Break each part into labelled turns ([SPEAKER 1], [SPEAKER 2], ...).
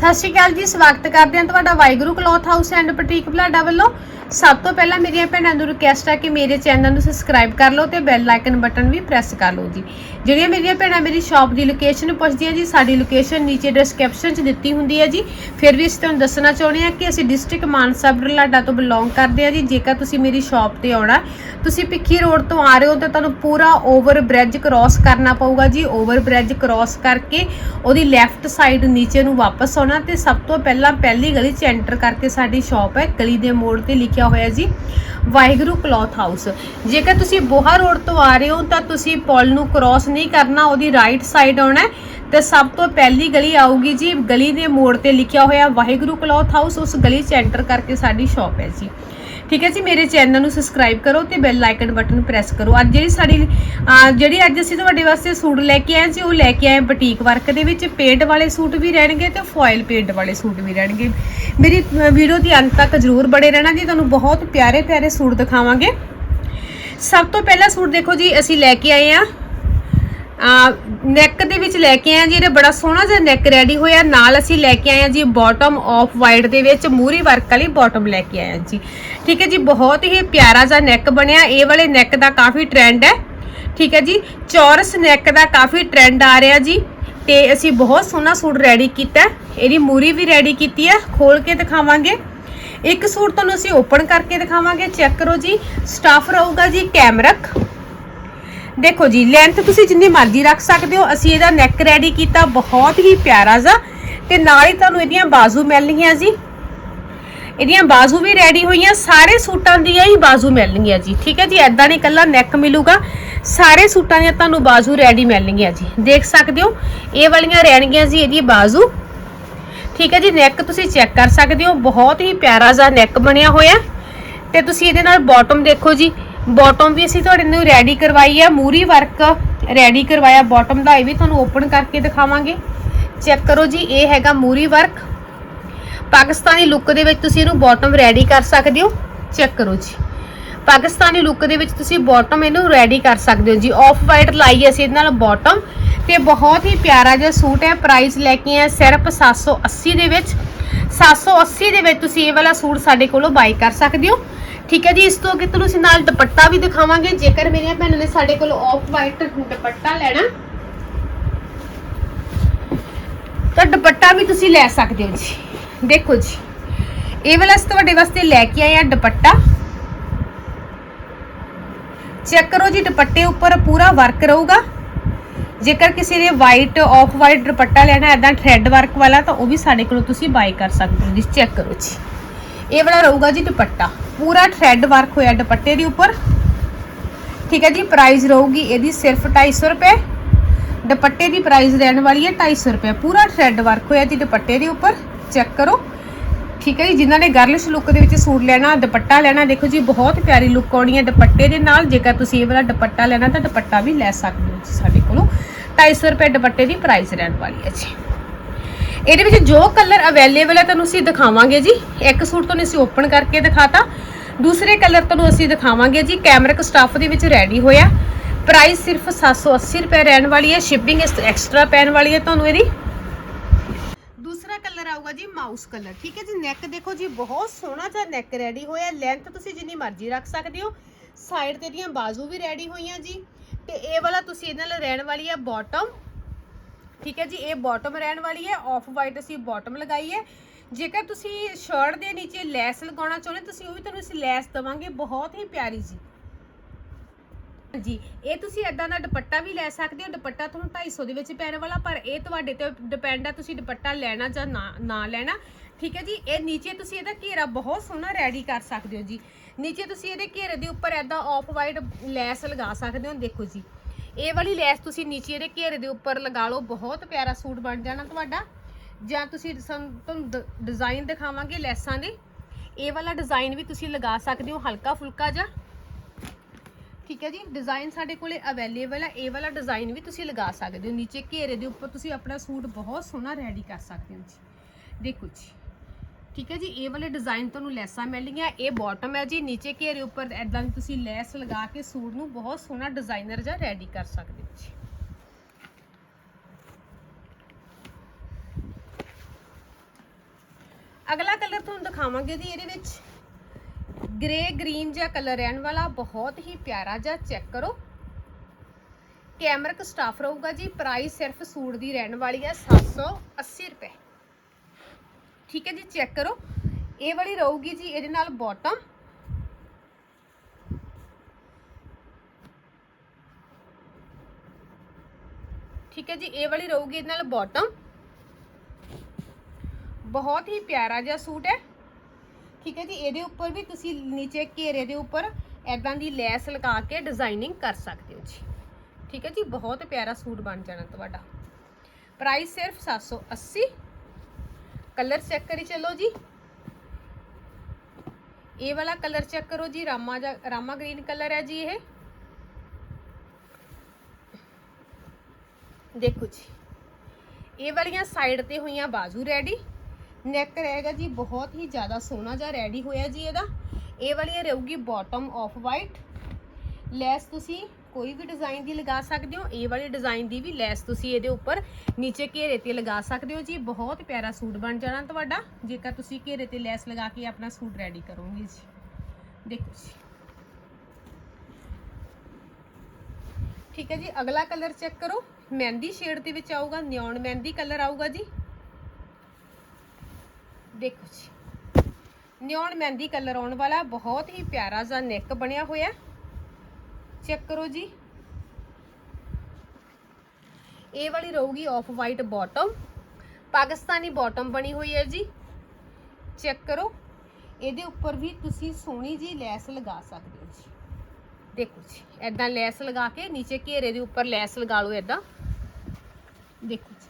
[SPEAKER 1] ਸਤਿ ਸ਼੍ਰੀ ਅਕਾਲ ਜੀ, ਸਵਾਗਤ ਕਰਦੇ ਹਾਂ ਤੁਹਾਡਾ Waheguru cloth house and boutique Balada ਵੱਲੋਂ। ਸਭ ਤੋਂ ਪਹਿਲਾਂ ਮੇਰੀਆਂ ਭੈਣਾਂ ਨੂੰ ਰਿਕੁਐਸਟ ਹੈ ਕਿ ਮੇਰੇ ਚੈਨਲ ਨੂੰ ਸਬਸਕ੍ਰਾਈਬ ਕਰ ਲਓ ਤੇ ਬੈਲ ਆਈਕਨ ਬਟਨ ਵੀ ਪ੍ਰੈਸ ਕਰ ਲਓ ਜੀ। ਜਿਹੜੀਆਂ ਮੇਰੀਆਂ ਭੈਣਾਂ ਮੇਰੀ ਸ਼ਾਪ ਦੀ ਲੋਕੇਸ਼ਨ ਪੁੱਛਦੀਆਂ ਜੀ, ਸਾਡੀ ਲੋਕੇਸ਼ਨ ਨੀਚੇ ਡਿਸਕ੍ਰਿਪਸ਼ਨ 'ਚ ਦਿੱਤੀ ਹੁੰਦੀ ਹੈ ਜੀ। ਫਿਰ ਵੀ ਅਸੀਂ ਤੁਹਾਨੂੰ ਦੱਸਣਾ ਚਾਹੁੰਦੇ ਹਾਂ ਕਿ ਅਸੀਂ ਡਿਸਟ੍ਰਿਕਟ ਮਾਨਸਾ ਬਰਲਾਡਾ ਤੋਂ ਬਿਲੋਂਗ ਕਰਦੇ ਹਾਂ ਜੀ। ਜੇਕਰ ਤੁਸੀਂ ਮੇਰੀ ਸ਼ਾਪ ਤੇ ਆਉਣਾ, ਤੁਸੀਂ ਪਿੱਖੀ ਰੋਡ ਤੋਂ ਆ ਰਹੇ ਹੋ ਤਾਂ ਤੁਹਾਨੂੰ ਪੂਰਾ ਓਵਰ ਬ੍ਰਿਜ ਕ੍ਰਾਸ ਕਰਨਾ ਪਊਗਾ ਜੀ। ਓਵਰ ਬ੍ਰਿਜ ਕ੍ਰਾਸ ਕਰਕੇ ਉਹਦੀ ਲੈਫਟ ਸਾਈਡ ਨੀਚੇ ਨੂੰ ਵਾਪਸ ਆਉਣਾ ਤੇ ਸਭ ਤੋਂ ਪਹਿਲਾਂ ਪਹਿਲੀ ਗਲੀ 'ਚ ਐਂਟਰ ਕਰਕੇ ਸਾਡੀ ਸ਼ਾਪ ਹੈ, ਗਲੀ ਦੇ ਮੋੜ ਤੇ ਲਿਖਿਆ ਹੋਇਆ ਜੀ, ਵਾਹਿਗੁਰੂ ਕਲੌਥ ਹਾਊਸ। ਜੇਕਰ ਤੁਸੀਂ ਬੋਹਾ ਰੋਡ ਤੋਂ ਆ ਰਹੇ ਹੋ, ਤਾਂ ਤੁਸੀਂ ਪੁਲ ਨੂੰ ਕ੍ਰਾਸ ਨਹੀਂ ਕਰਨਾ, ਉਹਦੀ ਰਾਈਟ ਸਾਈਡ ਆਉਣਾ ਹੈ। ਤੇ ਸਭ ਤੋਂ ਪਹਿਲੀ ਗਲੀ ਆਊਗੀ ਜੀ, ਗਲੀ ਦੇ ਮੋੜ ਤੇ ਲਿਖਿਆ ਹੋਇਆ ਵਾਹਿਗੁਰੂ ਕਲੌਥ ਹਾਊਸ, ਉਸ ਗਲੀ 'ਚ ਐਂਟਰ ਕਰਕੇ ਸਾਡੀ ਸ਼ਾਪ ਹੈ ਜੀ। ਠੀਕ ਹੈ ਜੀ, ਮੇਰੇ ਚੈਨਲ ਨੂੰ ਸਬਸਕ੍ਰਾਈਬ ਕਰੋ ਤੇ ਬੈਲ ਆਈਕਨ ਬਟਨ ਪ੍ਰੈਸ ਕਰੋ। ਅੱਜ ਜਿਹੜੀ ਸਾਡੀ ਜਿਹੜੀ ਅੱਜ ਅਸੀਂ ਤੁਹਾਡੇ ਵਾਸਤੇ ਸੂਟ ਲੈ ਕੇ ਆਏ ਸੀ, ਉਹ ਲੈ ਕੇ ਆਏ ਬੁਟੀਕ ਵਰਕ ਦੇ ਵਿੱਚ। ਪੇਂਟ ਵਾਲੇ ਸੂਟ ਵੀ ਰਹਿਣਗੇ ਤੇ ਫੋਇਲ ਪੇਂਟ ਵਾਲੇ ਸੂਟ ਵੀ ਰਹਿਣਗੇ। ਮੇਰੀ ਵੀਡੀਓ ਦੀ ਅੰਤ ਤੱਕ ਜ਼ਰੂਰ ਬੜੇ ਰਹਿਣਾ ਜੀ, ਤੁਹਾਨੂੰ ਬਹੁਤ ਪਿਆਰੇ ਪਿਆਰੇ ਸੂਟ ਦਿਖਾਵਾਂਗੇ। ਸਭ ਤੋਂ ਪਹਿਲਾ ਸੂਟ ਦੇਖੋ ਜੀ, ਅਸੀਂ ਲੈ ਕੇ ਆਏ ਆ ਆ ਨੈਕ ਦੇ ਵਿੱਚ ਲੈ ਕੇ ਆਏ ਜੀ, ਇਹਦਾ ਬੜਾ ਸੋਹਣਾ ਜਿਹਾ ਨੈਕ ਰੈਡੀ ਹੋਇਆ। ਨਾਲ ਅਸੀਂ ਲੈ ਕੇ ਆਏ ਆ ਜੀ ਬਾਟਮ ਆਫ ਵਾਈਟ ਦੇ ਵਿੱਚ, ਮੂਰੀ ਵਰਕ ਵਾਲੀ ਬਾਟਮ ਲੈ ਕੇ ਆਏ ਆ ਜੀ। ਠੀਕ ਹੈ ਜੀ, ਬਹੁਤ ਹੀ ਪਿਆਰਾ ਜਿਹਾ ਨੈਕ ਬਣਿਆ। ਇਹ ਵਾਲੇ ਨੈਕ ਦਾ ਕਾਫੀ ਟ੍ਰੈਂਡ ਹੈ। ਠੀਕ ਹੈ ਜੀ, ਚੌਰਸ ਨੈਕ ਦਾ ਕਾਫੀ ਟ੍ਰੈਂਡ ਆ ਰਿਹਾ ਜੀ। ਤੇ ਅਸੀਂ ਬਹੁਤ ਸੋਹਣਾ ਸੂਟ ਰੈਡੀ ਕੀਤਾ। ਇਹਦੀ ਮੂਰੀ ਵੀ ਰੈਡੀ ਕੀਤੀ ਹੈ। ਖੋਲ ਕੇ ਦਿਖਾਵਾਂਗੇ। ਇੱਕ ਸੂਟ ਤੁਹਾਨੂੰ ਅਸੀਂ ਓਪਨ ਕਰਕੇ ਦਿਖਾਵਾਂਗੇ। ਚੈੱਕ ਕਰੋ ਜੀ। ਸਟਾਫ ਰਹੂਗਾ ਜੀ ਕੈਮਰਕ ਦੇਖੋ ਜੀ ਲੈਂਥ ਤੁਸੀਂ ਜਿੰਨੀ ਮਰਜ਼ੀ ਰੱਖ ਸਕਦੇ ਹੋ। ਅਸੀਂ ਇਹਦਾ ਨੈਕ ਰੈਡੀ ਕੀਤਾ, ਬਹੁਤ ਹੀ ਪਿਆਰਾ ਜ਼ਾ ਤੇ ਨਾਲ ਹੀ ਤੁਹਾਨੂੰ ਇਹਦੀਆਂ ਬਾਜ਼ੂ ਮਿਲਣਗੀਆਂ ਜੀ। ਇਹਦੀਆਂ ਬਾਜ਼ੂ ਵੀ ਰੈਡੀ ਹੋਈਆਂ, ਸਾਰੇ ਸੂਟਾਂ ਦੀਆਂ ਹੀ ਬਾਜ਼ੂ ਮਿਲਣਗੀਆਂ ਜੀ। ਠੀਕ ਹੈ ਜੀ ਐਦਾਂ ਨਹੀਂ ਕੱਲਾ ਨੈਕ ਮਿਲੂਗਾ, ਸਾਰੇ ਸੂਟਾਂ ਦੀਆਂ ਤੁਹਾਨੂੰ ਬਾਜ਼ੂ ਰੈਡੀ ਮਿਲਣਗੀਆਂ ਜੀ। ਦੇਖ ਸਕਦੇ ਹੋ, ਇਹ ਵਾਲੀਆਂ ਰਹਿਣਗੀਆਂ ਜੀ ਇਹਦੀ ਬਾਜ਼ੂ। ਠੀਕ ਹੈ ਜੀ ਨੈਕ ਤੁਸੀਂ ਚੈੱਕ ਕਰ ਸਕਦੇ ਹੋ, ਬਹੁਤ ਹੀ ਪਿਆਰਾ ਜਿਹਾ ਨੈਕ ਬਣਿਆ ਹੋਇਆ। ਤੇ ਤੁਸੀਂ ਇਹਦੇ ਨਾਲ ਬਾਟਮ ਦੇਖੋ ਜੀ ਬਾਟਮ ਵੀ ਅਸੀਂ ਤੁਹਾਡੇ ਨੂੰ ਰੈਡੀ ਕਰਵਾਈ ਹੈ ਮੂਰੀ ਵਰਕ ਰੈਡੀ ਕਰਵਾਇਆ ਬਾਟਮ ਦਾ, ਇਹ ਵੀ ਤੁਹਾਨੂੰ ਓਪਨ ਕਰਕੇ ਦਿਖਾਵਾਂਗੇ। ਚੈੱਕ ਕਰੋ ਜੀ, ਇਹ ਹੈਗਾ ਮੂਰੀ ਵਰਕ ਪਾਕਿਸਤਾਨੀ ਲੁੱਕ ਦੇ ਵਿੱਚ ਤੁਸੀਂ ਇਹਨੂੰ ਬਾਟਮ ਰੈਡੀ ਕਰ ਸਕਦੇ ਹੋ। ਚੈੱਕ ਕਰੋ ਜੀ। ਪਾਕਿਸਤਾਨੀ ਲੁੱਕ ਦੇ ਵਿੱਚ ਤੁਸੀਂ ਬਾਟਮ ਇਹਨੂੰ ਰੈਡੀ ਕਰ ਸਕਦੇ ਹੋ ਜੀ। ਆਫ ਵਾਈਟ ਲਾਈ ਅਸੀਂ ਇਹਦੇ ਨਾਲ ਬਾਟਮ ਤੇ ਬਹੁਤ ਹੀ ਪਿਆਰਾ ਜਿਹਾ ਸੂਟ ਹੈ। ਪ੍ਰਾਈਸ ਲੈ ਕੇ ਆਏ ਸਿਰਫ 780 ਦੇ ਵਿੱਚ। 780 ਦੇ ਵਿੱਚ ਤੁਸੀਂ ਇਹ ਵਾਲਾ ਸੂਟ ਸਾਡੇ ਕੋਲੋਂ ਬਾਈ ਕਰ ਸਕਦੇ ਹੋ। ਠੀਕ ਹੈ ਜੀ, ਇਸ ਤੋਂ ਅੱਗੇ ਤੁਹਾਨੂੰ ਅਸੀਂ ਨਾਲ ਦੁਪੱਟਾ ਵੀ ਦਿਖਾਵਾਂਗੇ। ਜੇਕਰ ਮੇਰੀਆਂ ਭੈਣਾਂ ਨੇ ਸਾਡੇ ਕੋਲ ਆਫ ਵਾਈਟ ਦੁਪੱਟਾ ਲੈਣਾ, ਤਾਂ ਦੁਪੱਟਾ ਵੀ ਤੁਸੀਂ ਲੈ ਸਕਦੇ ਹੋ ਜੀ। ਦੇਖੋ ਜੀ, ਇਹ ਵਾਲਾ ਅਸੀਂ ਤੁਹਾਡੇ ਵਾਸਤੇ ਲੈ ਕੇ ਆਏ ਆ ਦੁਪੱਟਾ। ਚੈੱਕ ਕਰੋ ਜੀ, ਦੁਪੱਟੇ ਉੱਪਰ ਪੂਰਾ ਵਰਕ ਰਹੂਗਾ। ਜੇਕਰ ਕਿਸੇ ਨੇ ਵਾਈਟ ਆਫ ਵਾਈਟ ਦੁਪੱਟਾ ਲੈਣਾ ਐਦਾਂ ਥ੍ਰੈਡ ਵਰਕ ਵਾਲਾ, ਤਾਂ ਉਹ ਵੀ ਸਾਡੇ ਕੋਲੋਂ ਤੁਸੀਂ ਬਾਈ ਕਰ ਸਕਦੇ ਹੋ ਜੀ। ਚੈੱਕ ਕਰੋ ਜੀ। ਇਹ ਵਾਲਾ ਰਹੂਗਾ ਜੀ ਦੁਪੱਟਾ। ਪੂਰਾ ਥ੍ਰੈਡ ਵਰਕ ਹੋਇਆ ਦੁਪੱਟੇ ਦੇ ਉੱਪਰ। ਠੀਕ ਹੈ ਜੀ ਪ੍ਰਾਈਸ ਰਹੂਗੀ ਇਹਦੀ ਸਿਰਫ 250 ਰੁਪਏ। ਦੁਪੱਟੇ ਦੀ ਪ੍ਰਾਈਸ ਰਹਿਣ ਵਾਲੀ ਹੈ 250 ਰੁਪਏ। ਪੂਰਾ ਥ੍ਰੈਡ ਵਰਕ ਹੋਇਆ ਜੀ ਦੁਪੱਟੇ ਦੇ ਉੱਪਰ। ਚੈੱਕ ਕਰੋ। ਠੀਕ ਹੈ ਜੀ, ਜਿਨ੍ਹਾਂ ਨੇ ਗਰਲਿਸ਼ ਲੁੱਕ ਦੇ ਵਿੱਚ ਸੂਟ ਲੈਣਾ, ਦੁਪੱਟਾ ਲੈਣਾ, ਦੇਖੋ ਜੀ, ਬਹੁਤ ਪਿਆਰੀ ਲੁੱਕ ਆਉਣੀ ਹੈ ਦੁਪੱਟੇ ਦੇ ਨਾਲ। ਜੇਕਰ ਤੁਸੀਂ ਇਹ ਵਾਲਾ ਦੁਪੱਟਾ ਲੈਣਾ ਤਾਂ ਦੁਪੱਟਾ ਵੀ ਲੈ ਸਕਦੇ ਹੋ ਜੀ ਸਾਡੇ ਕੋਲੋਂ। 250 ਰੁਪਏ ਦੁਪੱਟੇ ਦੀ ਪ੍ਰਾਈਸ ਰਹਿਣ ਵਾਲੀ ਹੈ ਜੀ। ਇਹਦੇ ਵਿੱਚ ਜੋ ਕਲਰ ਅਵੇਲੇਬਲ ਹੈ ਤੁਹਾਨੂੰ ਅਸੀਂ ਦਿਖਾਵਾਂਗੇ ਜੀ। ਇੱਕ ਸੂਟ ਤੁਹਾਨੂੰ ਅਸੀਂ ਓਪਨ ਕਰਕੇ ਦਿਖਾਤਾ। ਦੂਸਰੇ ਕਲਰ ਤੁਹਾਨੂੰ ਅਸੀਂ ਦਿਖਾਵਾਂਗੇ ਜੀ ਕੈਮਰਿਕ ਸਟੱਫ ਦੇ ਵਿੱਚ ਰੈਡੀ ਹੋਇਆ। ਪ੍ਰਾਈਸ ਸਿਰਫ 780 ਰੁਪਏ ਰਹਿਣ ਵਾਲੀ ਹੈ ਸ਼ਿਪਿੰਗ ਐਕਸਟਰਾ ਪੈਣ ਵਾਲੀ ਹੈ ਤੁਹਾਨੂੰ ਇਹਦੀ। ਦੂਸਰਾ ਕਲਰ ਆਊਗਾ ਜੀ ਮਾਊਸ ਕਲਰ ਠੀਕ ਹੈ ਜੀ ਨੈਕ ਦੇਖੋ ਜੀ, ਬਹੁਤ ਸੋਹਣਾ ਜਿਹਾ ਨੈਕ ਰੈਡੀ ਹੋਇਆ। ਲੈਂਥ ਤੁਸੀਂ ਜਿੰਨੀ ਮਰਜ਼ੀ ਰੱਖ ਸਕਦੇ ਹੋ। ਸਾਈਡ ਤੇ ਦੀਆਂ ਬਾਜ਼ੂ ਵੀ ਰੈਡੀ ਹੋਈਆਂ ਜੀ। ਤੇ ਇਹ ਵਾਲਾ ਤੁਸੀਂ ਇਹਦੇ ਨਾਲ ਰਹਿਣ ਵਾਲੀ ਹੈ ਬਾਟਮ ਠੀਕ ਹੈ ਜੀ, ਇਹ ਬਾਟਮ ਰਹਿਣ ਵਾਲੀ ਹੈ ਆਫ ਵਾਈਟ ਅਸੀਂ ਬਾਟਮ ਲਗਾਈ ਹੈ। ਜੇਕਰ ਤੁਸੀਂ ਸ਼ਰਟ ਦੇ ਨੀਚੇ ਲੈਸ ਲਗਾਉਣਾ ਚਾਹੁੰਦੇ ਤੁਸੀਂ ਉਹ ਵੀ ਤੁਹਾਨੂੰ ਅਸੀਂ ਲੈਸ ਦਵਾਂਗੇ, ਬਹੁਤ ਹੀ ਪਿਆਰੀ ਜੀ। ਜੀ ਇਹ ਤੁਸੀਂ ਇਦਾਂ ਦਾ ਦੁਪੱਟਾ ਵੀ ਲੈ ਸਕਦੇ ਹੋ, ਦੁਪੱਟਾ ਤੁਹਾਨੂੰ 250 ਦੇ ਵਿੱਚ ਪੈਣ ਵਾਲਾ, ਪਰ ਇਹ ਤੁਹਾਡੇ ਤੇ ਡਿਪੈਂਡ ਹੈ ਤੁਸੀਂ ਦੁਪੱਟਾ ਲੈਣਾ ਜਾਂ ਨਾ ਨਾ ਲੈਣਾ। ਠੀਕ ਹੈ ਜੀ, ਇਹ ਨੀਚੇ ਤੁਸੀਂ ਇਹਦਾ ਘੇਰਾ ਬਹੁਤ ਸੋਹਣਾ ਰੈਡੀ ਕਰ ਸਕਦੇ ਹੋ ਜੀ। ਨੀਚੇ ਤੁਸੀਂ ਇਹਦੇ ਘੇਰੇ ਦੇ ਉੱਪਰ ਇਦਾਂ ਆਫ ਵਾਈਟ ਲੈਸ ਲਗਾ ਸਕਦੇ ਹੋ, ਦੇਖੋ ਜੀ। ਇਹ ਵਾਲੀ ਲੈਸ ਤੁਸੀਂ ਨੀਚੇ ਦੇ ਘੇਰੇ ਦੇ ਉੱਪਰ ਲਗਾ ਲਓ, ਬਹੁਤ ਪਿਆਰਾ ਸੂਟ ਬਣ ਜਾਣਾ ਤੁਹਾਡਾ। ਜਾਂ ਤੁਸੀਂ ਸਾਨੂੰ ਤੁਹਾਨੂੰ ਡਿਜ਼ਾਈਨ ਦਿਖਾਵਾਂਗੇ ਲੈਸਾਂ ਦੇ। ਇਹ ਵਾਲਾ ਡਿਜ਼ਾਈਨ ਵੀ ਤੁਸੀਂ ਲਗਾ ਸਕਦੇ ਹੋ ਹਲਕਾ ਫੁਲਕਾ ਜਿਹਾ। ਠੀਕ ਹੈ ਜੀ ਡਿਜ਼ਾਈਨ ਸਾਡੇ ਕੋਲੇ ਅਵੇਲੇਬਲ ਹੈ ਇਹ ਵਾਲਾ ਡਿਜ਼ਾਈਨ ਵੀ ਤੁਸੀਂ ਲਗਾ ਸਕਦੇ ਹੋ। ਨੀਚੇ ਘੇਰੇ ਦੇ ਉੱਪਰ ਤੁਸੀਂ ਆਪਣਾ ਸੂਟ ਬਹੁਤ ਸੋਹਣਾ ਰੈਡੀ ਕਰ ਸਕਦੇ ਹੋ ਜੀ। ਦੇਖੋ ਜੀ। ਠੀਕ ਹੈ ਜੀ, ਇਹ ਵਾਲੇ ਡਿਜ਼ਾਈਨ ਤੁਹਾਨੂੰ ਲੈਸਾਂ ਮਿਲਣਗੀਆਂ ਇਹ ਬਾਟਮ ਹੈ ਜੀ, ਨੀਚੇ ਘੇਰੇ ਉੱਪਰ ਐਦਾਂ ਦੀ ਤੁਸੀਂ ਲੈਸ ਲਗਾ ਕੇ ਸੂਟ ਨੂੰ ਬਹੁਤ ਸੋਹਣਾ ਡਿਜ਼ਾਈਨਰ ਜਾਂ ਰੈਡੀ ਕਰ ਸਕਦੇ ਹੋ ਜੀ। ਅਗਲਾ ਕਲਰ ਤੁਹਾਨੂੰ ਦਿਖਾਵਾਂਗੇ ਜੀ ਇਹਦੇ ਵਿੱਚ। ਗ੍ਰੇ ਗ੍ਰੀਨ ਜਿਹਾ ਕਲਰ ਰਹਿਣ ਵਾਲਾ, ਬਹੁਤ ਹੀ ਪਿਆਰਾ ਜਿਹਾ ਚੈੱਕ ਕਰੋ। ਕੈਮਰਿਕ ਸਟਾਫ ਰਹੂਗਾ ਜੀ ਪ੍ਰਾਈਸ ਸਿਰਫ ਸੂਟ ਦੀ ਰਹਿਣ ਵਾਲੀ ਹੈ 780 ਰੁਪਏ। ਠੀਕ ਹੈ ਜੀ ਚੈੱਕ ਕਰੋ। ਇਹ ਵਾਲੀ ਰਹੂਗੀ ਜੀ ਇਹਦੇ ਨਾਲ ਬਾਟਮ ਠੀਕ ਹੈ ਜੀ, ਇਹ ਵਾਲੀ ਰਹੂਗੀ ਇਹਦੇ ਨਾਲ ਬਾਟਮ ਬਹੁਤ ਹੀ ਪਿਆਰਾ ਜਿਹਾ ਸੂਟ ਹੈ। ਠੀਕ ਹੈ ਜੀ, ਇਹਦੇ ਉੱਪਰ ਵੀ ਤੁਸੀਂ ਨੀਚੇ ਘੇਰੇ ਦੇ ਉੱਪਰ ਐਦਾਂ ਦੀ ਲੈਸ ਲਗਾ ਕੇ ਡਿਜ਼ਾਈਨਿੰਗ ਕਰ ਸਕਦੇ ਹੋ ਜੀ। ਠੀਕ ਹੈ ਜੀ, ਬਹੁਤ ਪਿਆਰਾ ਸੂਟ ਬਣ ਜਾਣਾ ਤੁਹਾਡਾ। ਪ੍ਰਾਈਸ ਸਿਰਫ 780 ਕਲਰ ਚੈੱਕ ਕਰੀ ਚੱਲੋ ਜੀ ਇਹ ਵਾਲਾ ਕਲਰ ਚੈੱਕ ਕਰੋ ਜੀ ਰਾਮਾ ਜਾ ਰਾਮਾ ਗ੍ਰੀਨ ਕਲਰ ਹੈ ਜੀ ਇਹ ਦੇਖੋ ਜੀ ਇਹ ਵਾਲੀਆਂ ਸਾਈਡ ਤੇ ਹੋਈਆਂ ਬਾਜ਼ੂ ਰੈਡੀ ਨੈਕ ਰਹੇਗਾ ਜੀ ਬਹੁਤ ਹੀ ਜ਼ਿਆਦਾ ਸੋਹਣਾ ਜਿਹਾ ਰੈਡੀ ਹੋਇਆ ਜੀ ਇਹਦਾ ਇਹ ਵਾਲੀ ਰਹੂਗੀ ਬਾਟਮ ਆਫ ਵਾਈਟ ਲੈਸ ਤੁਸੀਂ ਕੋਈ ਵੀ ਡਿਜ਼ਾਈਨ ਦੀ ਲਗਾ ਸਕਦੇ ਹੋ, ਇਹ ਵਾਲੇ ਡਿਜ਼ਾਈਨ ਦੀ ਵੀ ਲੈਸ ਤੁਸੀਂ ਇਹਦੇ ਉੱਪਰ ਨੀਚੇ ਘੇਰੇ ਤੇ ਲਗਾ ਸਕਦੇ ਹੋ ਜੀ। ਬਹੁਤ ਪਿਆਰਾ ਸੂਟ ਬਣ ਜਾਣਾ ਤੁਹਾਡਾ, ਜੇਕਰ ਤੁਸੀਂ ਘੇਰੇ ਤੇ ਲੈਸ ਲਗਾ ਕੇ ਆਪਣਾ ਸੂਟ ਰੈਡੀ ਕਰੋਗੇ ਜੀ। ਦੇਖੋ ਜੀ। ਠੀਕ ਹੈ ਜੀ, ਅਗਲਾ ਕਲਰ ਚੈੱਕ ਕਰੋ। ਮਹਿੰਦੀ ਸ਼ੇਡ ਦੇ ਵਿੱਚ ਆਊਗਾ ਨਿਓਨ ਮਹਿੰਦੀ ਕਲਰ ਆਊਗਾ ਜੀ। ਦੇਖੋ ਜੀ। ਨਿਓਨ ਮਹਿੰਦੀ ਕਲਰ ਆਉਣ ਵਾਲਾ, ਬਹੁਤ ਹੀ ਪਿਆਰਾ ਜਿਹਾ ਨੈਕ ਬਣਿਆ ਹੋਇਆ। ਚੈੱਕ ਕਰੋ ਜੀ। ਇਹ ਵਾਲੀ ਰਹੂਗੀ off white bottom Pakistani bottom ਬਣੀ ਹੋਈ ਹੈ ਜੀ। ਚੈੱਕ ਕਰੋ। ਇਹਦੇ ਉੱਪਰ ਵੀ ਤੁਸੀਂ ਸੋਹਣੀ ਜੀ ਲੈਸ ਲਗਾ ਸਕਦੇ ਹੋ ਜੀ। ਦੇਖੋ ਜੀ ਐਦਾਂ ਲੈਸ ਲਗਾ ਕੇ ਨੀਚੇ ਘੇਰੇ ਦੇ ਉੱਪਰ ਲੈਸ ਲਗਾ ਲਓ ਐਦਾਂ ਦੇਖੋ ਜੀ,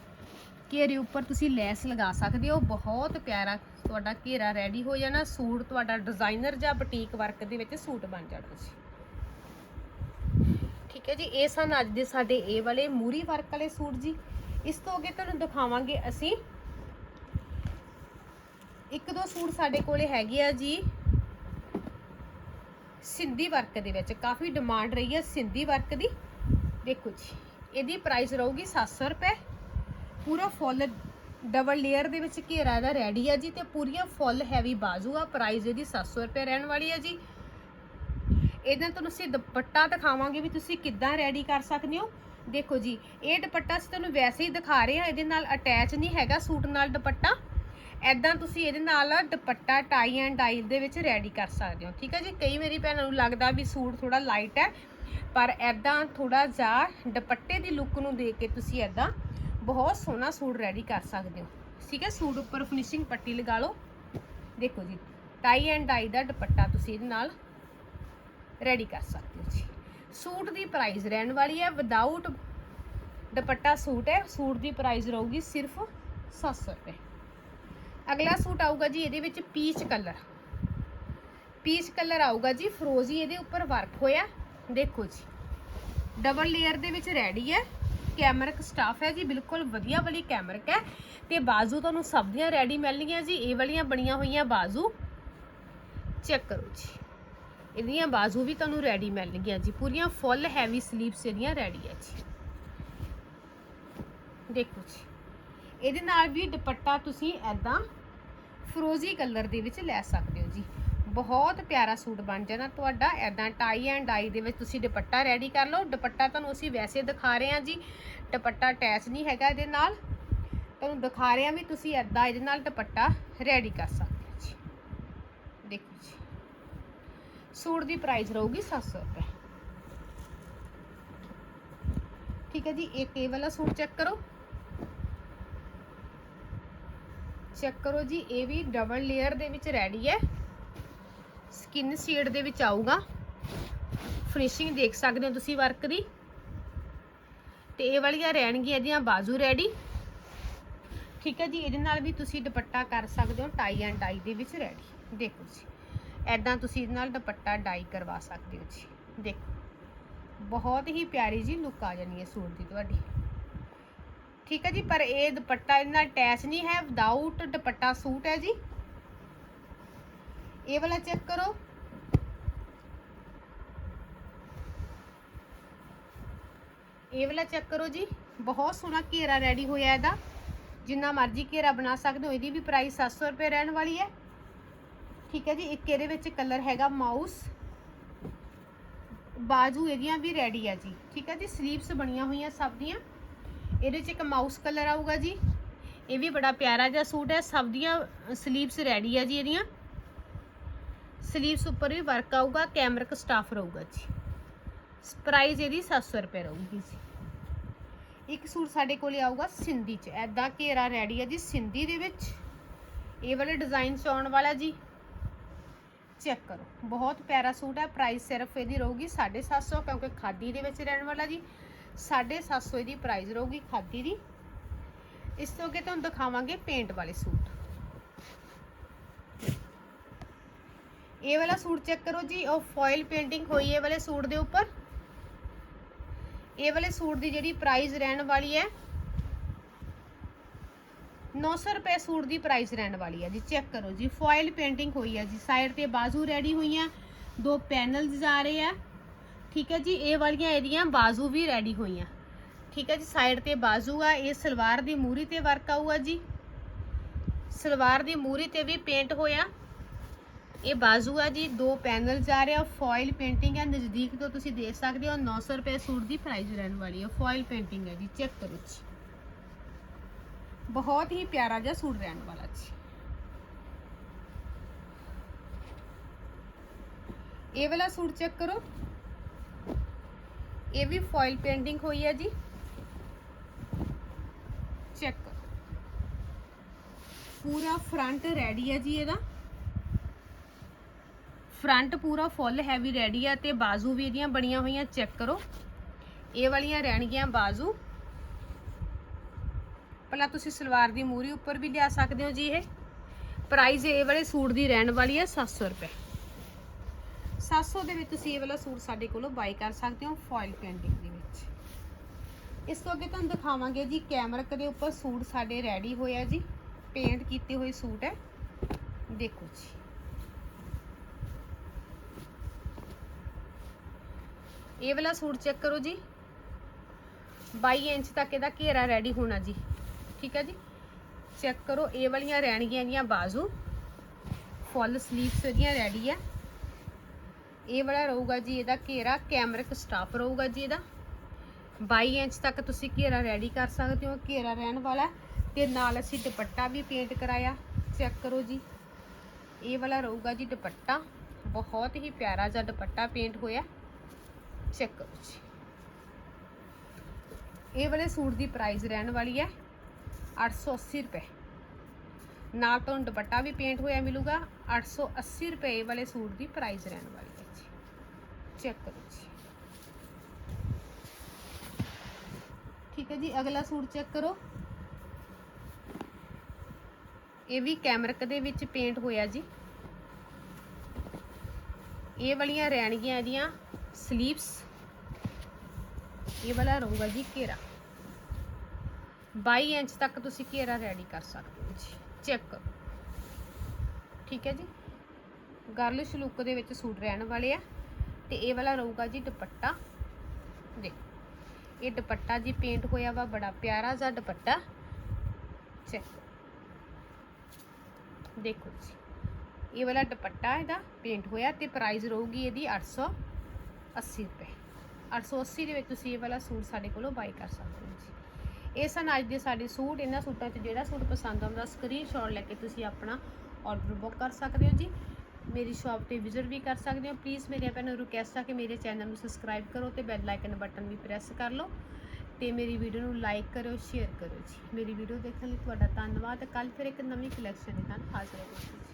[SPEAKER 1] ਘੇਰੇ ਉੱਪਰ ਤੁਸੀਂ ਲੈਸ ਲਗਾ ਸਕਦੇ ਹੋ। ਬਹੁਤ ਪਿਆਰਾ ਤੁਹਾਡਾ ਘੇਰਾ ਰੈਡੀ ਹੋ ਜਾਣਾ। ਸੂਟ ਤੁਹਾਡਾ ਡਿਜ਼ਾਈਨਰ ਜਾਂ ਬੁਟੀਕ ਵਰਕ ਦੇ ਵਿੱਚ ਸੂਟ ਬਣ ਜਾਣਾ ਜੀ। ਠੀਕ ਹੈ ਜੀ, ਇਹ ਸਨ ਅੱਜ ਦੇ ਸਾਡੇ ਇਹ ਵਾਲੇ ਮੂਰੀ ਵਰਕ ਵਾਲੇ ਸੂਟ ਜੀ। ਇਸ ਤੋਂ ਅੱਗੇ ਤੁਹਾਨੂੰ ਦਿਖਾਵਾਂਗੇ ਅਸੀਂ। ਇੱਕ ਦੋ ਸੂਟ ਸਾਡੇ ਕੋਲੇ ਹੈਗੇ ਆ ਜੀ। ਸਿੰਧੀ ਵਰਕ ਦੇ ਵਿੱਚ, ਕਾਫੀ ਡਿਮਾਂਡ ਰਹੀ ਹੈ ਸਿੰਧੀ ਵਰਕ ਦੀ। ਦੇਖੋ ਜੀ, ਇਹਦੀ ਪ੍ਰਾਈਸ ਰਹੂਗੀ 700 ਰੁਪਏ। ਪੂਰਾ ਫੁੱਲ ਡਬਲ ਲੇਅਰ ਦੇ ਵਿੱਚ ਘੇਰਾ ਇਹਦਾ ਰੈਡੀ ਆ ਜੀ ਤੇ ਪੂਰੀਆਂ ਫੁੱਲ ਹੈਵੀ ਬਾਜ਼ੂ ਆ। ਪ੍ਰਾਈਸ ਇਹਦੀ 700 ਰੁਪਏ ਰਹਿਣ ਵਾਲੀ ਆ ਜੀ। ਇਹਦੇ ਨਾਲ ਤੁਹਾਨੂੰ ਅਸੀਂ ਦੁਪੱਟਾ ਦਿਖਾਵਾਂਗੇ ਵੀ ਤੁਸੀਂ ਕਿੱਦਾਂ ਰੈਡੀ ਕਰ ਸਕਦੇ ਹੋ। ਦੇਖੋ ਜੀ, ਇਹ ਦੁਪੱਟਾ ਅਸੀਂ ਤੁਹਾਨੂੰ ਵੈਸੇ ਹੀ ਦਿਖਾ ਰਹੇ ਹਾਂ, ਇਹਦੇ ਨਾਲ ਅਟੈਚ ਨਹੀਂ ਹੈਗਾ ਸੂਟ ਨਾਲ ਦੁਪੱਟਾ। ਐਦਾਂ ਤੁਸੀਂ ਇਹਦੇ ਨਾਲ ਦੁਪੱਟਾ ਟਾਈ ਐਂਡ ਡਾਈ ਦੇ ਵਿੱਚ ਰੈਡੀ ਕਰ ਸਕਦੇ ਹੋ, ਠੀਕ ਹੈ ਜੀ? ਕਈ ਮੇਰੀ ਭੈਣਾਂ ਨੂੰ ਲੱਗਦਾ ਵੀ ਸੂਟ ਥੋੜਾ ਲਾਈਟ ਹੈ, ਪਰ ਐਦਾਂ ਥੋੜਾ ਜਿਹਾ ਦੁਪੱਟੇ ਦੀ ਲੁੱਕ ਨੂੰ ਦੇਖ ਕੇ ਤੁਸੀਂ ਐਦਾਂ ਬਹੁਤ ਸੋਹਣਾ ਸੂਟ ਰੈਡੀ ਕਰ ਸਕਦੇ ਹੋ, ਠੀਕ ਹੈ? ਸੂਟ ਉੱਪਰ ਫਿਨਿਸ਼ਿੰਗ ਪੱਟੀ ਲਗਾ ਲਓ। ਦੇਖੋ ਜੀ ਟਾਈ ਐਂਡ ਡਾਈ ਦਾ ਦੁਪੱਟਾ ਤੁਸੀਂ ਇਹਦੇ ਨਾਲ ਰੈਡੀ ਕਰ ਸਕਦੇ ਹੋ ਜੀ। ਸੂਟ ਦੀ ਪ੍ਰਾਈਸ ਰਹਿਣ ਵਾਲੀ ਹੈ ਵਿਦਆਊਟ ਦੁਪੱਟਾ ਸੂਟ ਹੈ, ਸੂਟ ਦੀ ਪ੍ਰਾਈਸ ਰਹੂਗੀ ਸਿਰਫ 700 ਰੁਪਏ। ਅਗਲਾ ਸੂਟ ਆਊਗਾ ਜੀ ਇਹਦੇ ਵਿੱਚ ਪੀਚ ਕਲਰ ਪੀਚ ਕਲਰ ਆਊਗਾ ਜੀ ਫਰੋਜ਼ੀ ਇਹਦੇ ਉੱਪਰ ਵਰਕ ਹੋਇਆ। ਦੇਖੋ ਜੀ ਡਬਲ ਲੇਅਰ ਦੇ ਵਿੱਚ ਰੈਡੀ ਹੈ। ਕੈਮਰਕ ਸਟਾਫ ਹੈ ਜੀ, ਬਿਲਕੁਲ ਵਧੀਆ ਵਾਲੀ ਕੈਮਰਕ ਹੈ। ਤੇ ਬਾਜ਼ੂ ਤੁਹਾਨੂੰ ਸਭ ਦੀਆਂ ਰੈਡੀ ਮਿਲਣਗੀਆਂ ਜੀ, ਇਹ ਵਾਲੀਆਂ ਬਣੀਆਂ ਹੋਈਆਂ ਬਾਜ਼ੂ। ਚੈੱਕ ਕਰੋ ਜੀ। ਇਹਦੀਆਂ ਬਾਜ਼ੂ ਵੀ ਤੁਹਾਨੂੰ ਰੈਡੀ ਮਿਲਣਗੀਆਂ ਜੀ। ਪੂਰੀਆਂ ਫੁੱਲ ਹੈਵੀ ਸਲੀਵਸ ਇਹਦੀਆਂ ਰੈਡੀ ਹੈ ਜੀ। ਦੇਖੋ ਜੀ। ਇਹਦੇ ਨਾਲ ਵੀ ਦੁਪੱਟਾ ਤੁਸੀਂ ਐਦਾਂ ਫਰੋਜ਼ੀ ਕਲਰ ਦੇ ਵਿੱਚ ਲੈ ਸਕਦੇ ਹੋ ਜੀ। ਬਹੁਤ ਪਿਆਰਾ ਸੂਟ ਬਣ ਜਾਣਾ ਤੁਹਾਡਾ। ਐਦਾਂ ਟਾਈ ਐਂਡ ਡਾਈ ਦੇ ਵਿੱਚ ਤੁਸੀਂ ਦੁਪੱਟਾ ਰੈਡੀ ਕਰ ਲਓ। ਦੁਪੱਟਾ ਤੁਹਾਨੂੰ ਅਸੀਂ ਵੈਸੇ ਦਿਖਾ ਰਹੇ ਹਾਂ ਜੀ। ਦੁਪੱਟਾ ਅਟੈਚ ਨਹੀਂ ਹੈਗਾ ਇਹਦੇ ਨਾਲ। ਤੁਹਾਨੂੰ ਦਿਖਾ ਰਹੇ ਹਾਂ ਵੀ ਤੁਸੀਂ ਐਦਾਂ ਇਹਦੇ ਨਾਲ ਦੁਪੱਟਾ ਰੈਡੀ ਕਰ ਸਕਦੇ ਹੋ ਜੀ। ਦੇਖੋ ਜੀ। ਸੂਟ ਦੀ ਪ੍ਰਾਈਸ ਰਹੂਗੀ 700 ਰੁਪਏ। ਠੀਕ ਹੈ ਜੀ, ਇੱਕ ਇਹ ਵਾਲਾ ਸੂਟ ਚੈੱਕ ਕਰੋ। ਚੈੱਕ ਕਰੋ ਜੀ, ਇਹ ਵੀ ਡਬਲ ਲੇਅਰ ਦੇ ਵਿੱਚ ਰੈਡੀ ਹੈ। ਸਕਿਨ ਸ਼ੇਡ ਦੇ ਵਿੱਚ ਆਊਗਾ। ਫਿਨਿਸ਼ਿੰਗ ਦੇਖ ਸਕਦੇ ਹੋ ਤੁਸੀਂ ਵਰਕ ਦੀ। ਤੇ ਇਹ ਵਾਲੀਆਂ ਰਹਿਣਗੀਆਂ ਇਹਦੀਆਂ ਬਾਜ਼ੂ ਰੈਡੀ ਠੀਕ ਹੈ ਜੀ, ਇਹਦੇ ਨਾਲ ਵੀ ਤੁਸੀਂ ਦੁਪੱਟਾ ਕਰ ਸਕਦੇ ਹੋ ਟਾਈ ਐਂਡ ਟਾਈ ਦੇ ਵਿੱਚ ਰੈਡੀ ਦੇਖੋ ਜੀ। ਐਦਾਂ ਤੁਸੀਂ ਇਹਦੇ ਨਾਲ ਦੁਪੱਟਾ ਡਾਈ ਕਰਵਾ ਸਕਦੇ ਹੋ ਜੀ। ਦੇਖੋ, ਬਹੁਤ ਹੀ ਪਿਆਰੀ ਜੀ ਲੁੱਕ ਆ ਜਾਣੀ ਹੈ ਸੂਟ ਦੀ ਤੁਹਾਡੀ। ਠੀਕ ਹੈ ਜੀ, ਪਰ ਇਹ ਦੁਪੱਟਾ ਇਹਦੇ ਨਾਲ ਅਟੈਚ ਨਹੀਂ ਹੈ ਵਿਦਆਊਟ ਦੁਪੱਟਾ ਸੂਟ ਹੈ ਜੀ। ਇਹ ਵਾਲਾ ਚੈੱਕ ਕਰੋ। ਇਹ ਵਾਲਾ ਚੈੱਕ ਕਰੋ ਜੀ। ਬਹੁਤ ਸੋਹਣਾ ਘੇਰਾ ਰੈਡੀ ਹੋਇਆ ਇਹਦਾ। ਜਿੰਨਾ ਮਰਜ਼ੀ ਘੇਰਾ ਬਣਾ ਸਕਦੇ ਹੋ, ਇਹਦੀ ਵੀ ਪ੍ਰਾਈਸ 700 ਰੁਪਏ ਰਹਿਣ ਵਾਲੀ ਹੈ। ਠੀਕ ਹੈ ਜੀ, ਇੱਕ ਇਹਦੇ ਵਿੱਚ ਕਲਰ ਹੈਗਾ ਮਾਊਸ ਬਾਜੂ ਇਹਦੀਆਂ ਵੀ ਰੈਡੀ ਆ ਜੀ। ਠੀਕ ਹੈ ਜੀ ਸਲੀਵਸ ਬਣੀਆਂ ਹੋਈਆਂ ਸਭ ਦੀਆਂ। ਇਹਦੇ 'ਚ ਇੱਕ ਮਾਊਸ ਕਲਰ ਆਊਗਾ ਜੀ। ਇਹ ਵੀ ਬੜਾ ਪਿਆਰਾ ਜਿਹਾ ਸੂਟ ਹੈ, ਸਭ ਦੀਆਂ ਸਲੀਵਸ ਰੈਡੀ ਆ ਜੀ ਇਹਦੀਆਂ। ਸਲੀਵਸ ਉੱਪਰ ਵੀ ਵਰਕ ਆਊਗਾ ਕੈਮਰਿਕ ਸਟਾਫ ਰਹੂਗਾ ਜੀ। ਪ੍ਰਾਈਸ ਇਹਦੀ 700 ਰੁਪਏ ਰਹੂਗੀ ਜੀ। ਇੱਕ ਸੂਟ ਸਾਡੇ ਕੋਲੇ ਆਊਗਾ ਸਿੰਧੀ 'ਚ। ਐਦਾਂ ਘੇਰਾ ਰੈਡੀ ਆ ਜੀ, ਸਿੰਧੀ ਦੇ ਵਿੱਚ। ਇਹ ਵਾਲੇ ਡਿਜ਼ਾਈਨ 'ਚ ਆਉਣ ਵਾਲਾ ਜੀ। ਚੈੱਕ ਕਰੋ। ਬਹੁਤ ਪਿਆਰਾ ਸੂਟ ਹੈ ਪ੍ਰਾਈਸ ਸਿਰਫ ਇਹਦੀ ਰਹੂਗੀ 750 ਕਿਉਂਕਿ ਖਾਦੀ ਦੇ ਵਿੱਚ ਰਹਿਣ ਵਾਲਾ ਜੀ 750 ਇਹਦੀ ਪ੍ਰਾਈਸ ਰਹੂਗੀ ਖਾਦੀ ਦੀ। ਇਸ ਤੋਂ ਅੱਗੇ ਤੁਹਾਨੂੰ ਦਿਖਾਵਾਂਗੇ ਪੇਂਟ ਵਾਲੇ ਸੂਟ। ਇਹ ਵਾਲਾ ਸੂਟ ਚੈੱਕ ਕਰੋ ਜੀ, ਉਹ ਫੋਇਲ ਪੇਂਟਿੰਗ ਹੋਈ ਹੈ ਵਾਲੇ ਸੂਟ ਦੇ ਉੱਪਰ। ਇਹ ਵਾਲੇ ਸੂਟ ਦੀ ਜਿਹੜੀ ਪ੍ਰਾਈਸ ਰਹਿਣ ਵਾਲੀ ਹੈ 900 ਰੁਪਏ ਸੂਟ ਦੀ ਪ੍ਰਾਈਸ ਰਹਿਣ ਵਾਲੀ ਹੈ ਜੀ ਚੈੱਕ ਕਰੋ ਜੀ। ਫੋਇਲ ਪੇਂਟਿੰਗ ਹੋਈ ਹੈ ਜੀ ਸਾਈਡ ਤੇ ਬਾਜ਼ੂ ਰੈਡੀ ਹੋਈਆਂ, ਦੋ ਪੈਨਲਸ ਜਾ ਰਹੇ ਆ। ਠੀਕ ਹੈ ਜੀ, ਇਹ ਵਾਲੀਆਂ ਇਹਦੀਆਂ ਬਾਜ਼ੂ ਵੀ ਰੈਡੀ ਹੋਈਆਂ। ਠੀਕ ਹੈ ਜੀ ਸਾਈਡ ਤੇ ਬਾਜ਼ੂ ਆ, ਇਹ ਸਲਵਾਰ ਦੀ ਮੂਰੀ ਤੇ ਵਰਕ ਆਊਗਾ ਜੀ। ਸਲਵਾਰ ਦੀ ਮੂਰੀ ਤੇ ਵੀ ਪੇਂਟ ਹੋਇਆ। ਇਹ ਬਾਜ਼ੂ ਆ ਜੀ, ਦੋ ਪੈਨਲ ਜਾ ਰਹੇ ਆ ਫੋਇਲ ਪੇਂਟਿੰਗ ਹੈ ਨਜ਼ਦੀਕ ਤੋਂ ਤੁਸੀਂ ਦੇਖ ਸਕਦੇ ਹੋ 900 ਰੁਪਏ ਸੂਟ ਦੀ ਪ੍ਰਾਈਸ ਰਹਿਣ ਵਾਲੀ ਹੈ ਫੋਇਲ ਪੇਂਟਿੰਗ ਹੈ ਜੀ ਚੈੱਕ ਕਰੋ ਜੀ। ਬਹੁਤ ਹੀ ਪਿਆਰਾ ਜਿਹਾ ਸੂਟ ਰਹਿਣ ਵਾਲਾ ਜੀ। ਇਹ ਵਾਲਾ ਸੂਟ ਚੈੱਕ ਕਰੋ। ਇਹ ਵੀ ਫੋਇਲ ਪੇਂਟਿੰਗ ਹੋਈ ਹੈ ਜੀ। ਚੈੱਕ ਕਰੋ। ਪੂਰਾ ਫਰੰਟ ਰੈਡੀ ਹੈ ਜੀ ਇਹਦਾ। ਫਰੰਟ ਪੂਰਾ ਫੁੱਲ ਹੈਵੀ ਰੈਡੀ ਆ ਤੇ ਬਾਜ਼ੂ ਵੀ ਇਹਦੀਆਂ ਬਣੀਆਂ ਹੋਈਆਂ ਚੈੱਕ ਕਰੋ। ਇਹ ਵਾਲੀਆਂ ਰਹਿਣਗੀਆਂ ਬਾਜ਼ੂ। ਭਲਾ ਤੁਸੀਂ ਸਲਵਾਰ ਦੀ ਮੂਰੀ ਉੱਪਰ ਵੀ ਲਿਆ ਸਕਦੇ ਹੋ ਜੀ ਇਹ। ਪ੍ਰਾਈਸ ਇਹ ਵਾਲੇ ਸੂਟ ਦੀ ਰਹਿਣ ਵਾਲੀ ਹੈ 700 ਰੁਪਏ। 700 ਦੇ ਵਿੱਚ ਤੁਸੀਂ ਇਹ ਵਾਲਾ ਸੂਟ ਸਾਡੇ ਕੋਲੋਂ ਬਾਈ ਕਰ ਸਕਦੇ ਹੋ ਫੋਇਲ ਪੇਂਟਿੰਗ ਦੇ ਵਿੱਚ। ਇਸ ਤੋਂ ਅੱਗੇ ਤੁਹਾਨੂੰ ਦਿਖਾਵਾਂਗੇ ਜੀ ਕੈਮਰਕ ਦੇ ਉੱਪਰ ਸੂਟ ਸਾਡੇ ਰੈਡੀ ਹੋਇਆ ਜੀ। ਪੇਂਟ ਕੀਤੇ ਹੋਏ ਸੂਟ ਹੈ। ਦੇਖੋ ਜੀ। ਇਹ ਵਾਲਾ ਸੂਟ ਚੈੱਕ ਕਰੋ ਜੀ। 22 ਇੰਚ ਤੱਕ ਇਹਦਾ ਘੇਰਾ ਰੈਡੀ ਹੋਣਾ ਜੀ। ਠੀਕ ਹੈ ਜੀ। ਚੈੱਕ ਕਰੋ, ਇਹ ਵਾਲੀਆਂ ਰਹਿਣਗੀਆਂ ਇਹਦੀਆਂ ਬਾਜ਼ੂ। ਫੁੱਲ ਸਲੀਵਸ ਇਹਦੀਆਂ ਰੈਡੀ ਆ। ਇਹ ਵਾਲਾ ਰਹੂਗਾ ਜੀ ਇਹਦਾ ਘੇਰਾ ਕੈਮਰਿਕ ਸਟਾਫ ਰਹੂਗਾ ਜੀ ਇਹਦਾ। 22 ਇੰਚ ਤੱਕ ਤੁਸੀਂ ਘੇਰਾ ਰੈਡੀ ਕਰ ਸਕਦੇ ਹੋ, ਘੇਰਾ ਰਹਿਣ ਵਾਲਾ। ਤੇ ਨਾਲ ਅਸੀਂ ਦੁਪੱਟਾ ਵੀ ਪੇਂਟ ਕਰਾਇਆ। ਚੈੱਕ ਕਰੋ ਜੀ। ਇਹ ਵਾਲਾ ਰਹੂਗਾ ਜੀ ਦੁਪੱਟਾ। ਬਹੁਤ ਹੀ ਪਿਆਰਾ ਜਿਹਾ ਦੁਪੱਟਾ ਪੇਂਟ ਹੋਇਆ। ਚੈੱਕ ਕਰੋ ਜੀ। ਇਹ ਵਾਲੇ ਸੂਟ ਦੀ ਪ੍ਰਾਈਸ ਰਹਿਣ ਵਾਲੀ ਹੈ। 880 ਰੁਪਏ। ਨਾਲ ਤੁਹਾਨੂੰ ਦੁਪੱਟਾ ਵੀ ਪੇਂਟ ਹੋਇਆ ਮਿਲੂਗਾ। 880 ਰੁਪਏ ਇਹ ਵਾਲੇ ਸੂਟ ਦੀ ਪ੍ਰਾਈਸ ਰਹਿਣ ਵਾਲੀ ਹੈ ਜੀ। ਚੈੱਕ ਕਰੋ ਜੀ। ਠੀਕ ਹੈ ਜੀ, ਅਗਲਾ ਸੂਟ ਚੈੱਕ ਕਰੋ। ਇਹ ਵੀ ਕੈਮਰਕ ਦੇ ਵਿੱਚ ਪੇਂਟ ਹੋਇਆ ਜੀ। ਇਹ ਵਾਲੀਆਂ ਰਹਿਣਗੀਆਂ ਇਹਦੀਆਂ ਸਲੀਵਸ ਇਹ ਵਾਲਾ ਰਹੂਗਾ ਜੀ ਘੇਰਾ। 22 ਇੰਚ ਤੱਕ ਤੁਸੀਂ ਘੇਰਾ ਰੈਡੀ ਕਰ ਸਕਦੇ ਹੋ ਜੀ। ਚੈੱਕ ਕਰੋ ਠੀਕ ਹੈ ਜੀ। ਗਰਲਿਸ਼ ਲੁੱਕ ਦੇ ਵਿੱਚ ਸੂਟ ਰਹਿਣ ਵਾਲੇ ਆ। ਤੇ ਇਹ ਵਾਲਾ ਰਹੂਗਾ ਜੀ ਦੁਪੱਟਾ। ਦੇਖੋ, ਇਹ ਦੁਪੱਟਾ ਜੀ ਪੇਂਟ ਹੋਇਆ ਵਾ, ਬੜਾ ਪਿਆਰਾ ਜਿਹਾ ਦੁਪੱਟਾ। ਚੈੱਕ ਦੇਖੋ ਜੀ। ਇਹ ਵਾਲਾ ਦੁਪੱਟਾ ਇਹਦਾ ਪੇਂਟ ਹੋਇਆ ਤੇ ਪ੍ਰਾਈਸ ਰਹੂਗੀ ਇਹਦੀ 880 ਰੁਪਏ। 880 ਦੇ ਵਿੱਚ ਤੁਸੀਂ ਇਹ ਵਾਲਾ ਸੂਟ ਸਾਡੇ ਕੋਲੋਂ ਬਾਈ ਕਰ ਸਕਦੇ ਹੋ ਜੀ। ਇਹ ਸਨ ਅੱਜ ਦੇ ਸਾਡੇ ਸੂਟ, ਇਹਨਾਂ ਸੂਟਾਂ 'ਚ ਜਿਹੜਾ ਸੂਟ ਪਸੰਦ ਆਉਂਦਾ ਸਕਰੀਨਸ਼ਾਟ ਲੈ ਕੇ ਤੁਸੀਂ ਆਪਣਾ ਆਰਡਰ ਬੁੱਕ ਕਰ ਸਕਦੇ ਹੋ ਜੀ। ਮੇਰੀ ਸ਼ਾਪ ਤੇ ਵਿਜ਼ਿਟ ਵੀ ਕਰ ਸਕਦੇ ਹੋ। ਪਲੀਜ਼ ਮੇਰੇ ਭੈਣਾਂ ਨੂੰ ਰਿਕਵੈਸਟ ਆ ਕਿ ਮੇਰੇ ਚੈਨਲ ਨੂੰ ਸਬਸਕ੍ਰਾਈਬ ਕਰੋ ਤੇ ਬੈਲ ਆਈਕਨ ਬਟਨ ਵੀ ਪ੍ਰੈਸ ਕਰ ਲਓ ਤੇ ਮੇਰੀ ਵੀਡੀਓ ਨੂੰ ਲਾਈਕ ਕਰਿਓ ਸ਼ੇਅਰ ਕਰਿਓ ਜੀ। ਮੇਰੀ ਵੀਡੀਓ ਦੇਖਣ ਲਈ ਤੁਹਾਡਾ ਧੰਨਵਾਦ। ਕੱਲ ਫਿਰ ਇੱਕ ਨਵੀਂ ਕਲੈਕਸ਼ਨ ਦੇ ਨਾਲ ਹਾਜ਼ਰ ਹੋਵਾਂਗੀ। ਜੀ